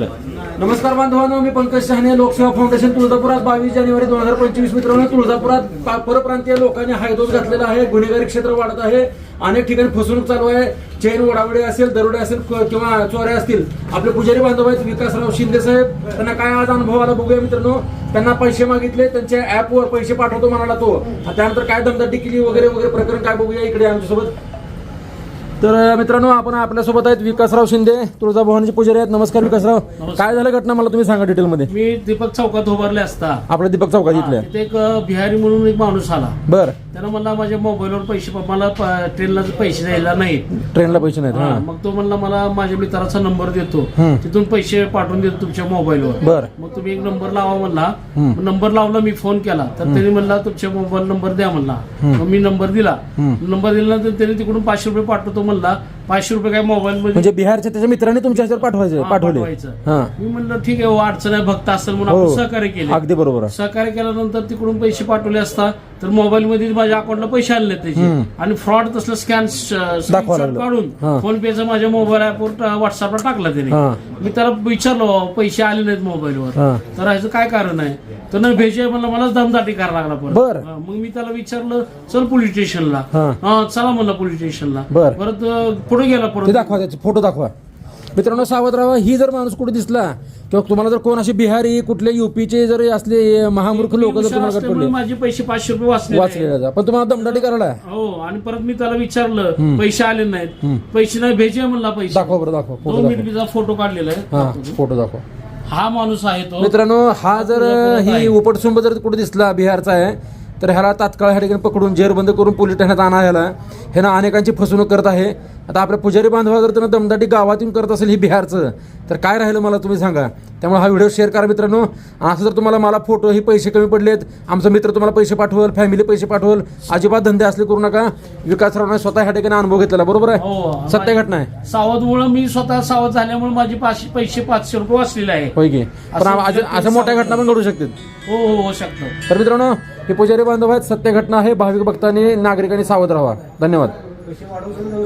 चालू नमस्कार बांधवांनो मी पंकज शहाणे लोकसेवा फाउंडेशन तुळजापुरात बावीस जानेवारी दोन हजार पंचवीस मित्रांनो तुळजापुरात परप्रांतीय लोकांनी हायदोस घातलेला आहे गुन्हेगारी क्षेत्र वाढत आहे अनेक ठिकाणी फसवणूक चालू आहे चैन ओढावडे असेल दरोडे असेल किंवा चोऱ्या असतील आपले पुजारी बांधव आहेत विकासराव शिंदे साहेब त्यांना काय आज अनुभव आला बघूया मित्रांनो त्यांना पैसे मागितले त्यांच्या ऍपवर पैसे पाठवतो म्हणाला तो त्यानंतर काय दमदाटी केली वगैरे वगैरे प्रकरण काय बघूया इकडे आमच्यासोबत. तर मित्रांनो आपण आपल्यासोबत आहेत विकासराव शिंदे तुळजाभवानीचे पुजारी आहेत. नमस्कार विकासराव. काय झालं घटना? मला तुम्ही सांगा डिटेलमध्ये मी दीपक चौकात उभारले असता. आपल्या दीपक चौकात इथल्या. तिथे एक अ, बिहारी म्हणून एक माणूस आला. बर. त्यानं मला माझ्या मोबाईलवर पैसे मला प- ट्रेनला पैसे द्यायला नाहीत. ट्रेनला पैसे नाहीत हा, हा. मग तो म्हणला मला माझ्या मित्राचा नंबर देतो. हम्म. तिथून पैसे पाठवून देतो तुमच्या मोबाईलवर. बर. मग तुम्ही एक नंबर लावा म्हणला. हम्म. नंबर लावला मी फोन केला. तर त्यांनी म्हणला तुमच्या मोबाईल नंबर द्या म्हणला. मग मी नंबर दिला. हम्म. नंबर दिल्यानंतर त्यांनी तिकडून पाचशे रुपये पाठवतो म्हणला पाचशे रुपये काय मोबाईल मध्ये म्हणजे बिहारच्या त्याच्या मित्रांनी तुमच्या ह्याच्यावर पाठवायचे पाठवले. पाठवायचं. हा. मी म्हणलं ठीक आहे हो, अडचण आहे भक्त असेल म्हणून हो. आपण सहकार्य केले. अगदी बरोबर आहे. सहकार्य केल्यानंतर तिकडून पैसे पाठवले असता तर मोबाईल मध्ये माझ्या अकाउंटला पैसे आले त्याचे. आणि फ्रॉड तसलं स्कॅन. काढून फोन पेचा माझ्या मोबाईल ऍपवर व्हॉट्सअपला टाकला त्याने. मी त्याला विचारलो "अहो, पैसे आले नाहीत मोबाईलवर तर ह्याचं काय कारण आहे? तर नाही भेजे मला मलाच दमदाटी करायला लागला परत. मग मी त्याला विचारलं चल पोलीस स्टेशनला चला म्हणलं पोलीस स्टेशनला. परत पुढे गेला परत. दाखवा त्याचे फोटो दाखवा. मित्रांनो राहा ही जर माणूस कुठे दिसला किंवा तुम्हाला जर कोण असे बिहारी कुठले युपीचे जर असले महामूर्ख लोक जर तुम्हाला पडले माझे पैसे पाचशे रुपये वाचले वाचले. पण तुम्हाला दमदाटी करायला? हो आणि परत मी त्याला विचारलं पैसे आले नाहीत. पैसे नाही भेजे म्हणला पैसे. दाखवा बरं दाखवा. फोटो मिनिटचा फोटो काढलेला हा आहे फोटो दाखवा. हा माणूस आहे तो. मित्रांनो हा जर ही. उपटसुंब जर कुठे दिसला बिहारचा आहे तर ह्याला तात्काळ ह्या ठिकाणी पकडून जेरबंद करून पोलीस ठाण्यात आणा ह्याला. ह्यानं अनेकांची फसवणूक करत आहे. आता आपल्या पुजारी बांधवा जर त्यांना दमदाटी गावात येऊन करत असेल ही बिहारचं तर काय राहिलं मला तुम्ही सांगा. त्यामुळे हा व्हिडिओ शेअर करा मित्रांनो. असं जर तुम्हाला मला फोटो ही पैसे कमी पडलेत आमचा मित्र तुम्हाला पैसे पाठवल फॅमिली पैसे पाठवल अजिबात धंदे असले करू नका. विकासरावने स्वतः ह्या ठिकाणी अनुभव घेतलेला बरोबर आहे? हो सत्य घटना आहे. सावधमुळे मी स्वतः सावध झाल्यामुळे माझे पाचशे पैसे पाचशे रुपये वाचलेले आहे होय की? पण असं अशा मोठ्या घटना पण घडू शकतात. हो हो हो शकतो तर मित्रांनो हे पुजारी बांधव आहेत सत्य घटना आहे. भाविक भक्तांनी नागरिकांनी सावध राहा धन्यवाद.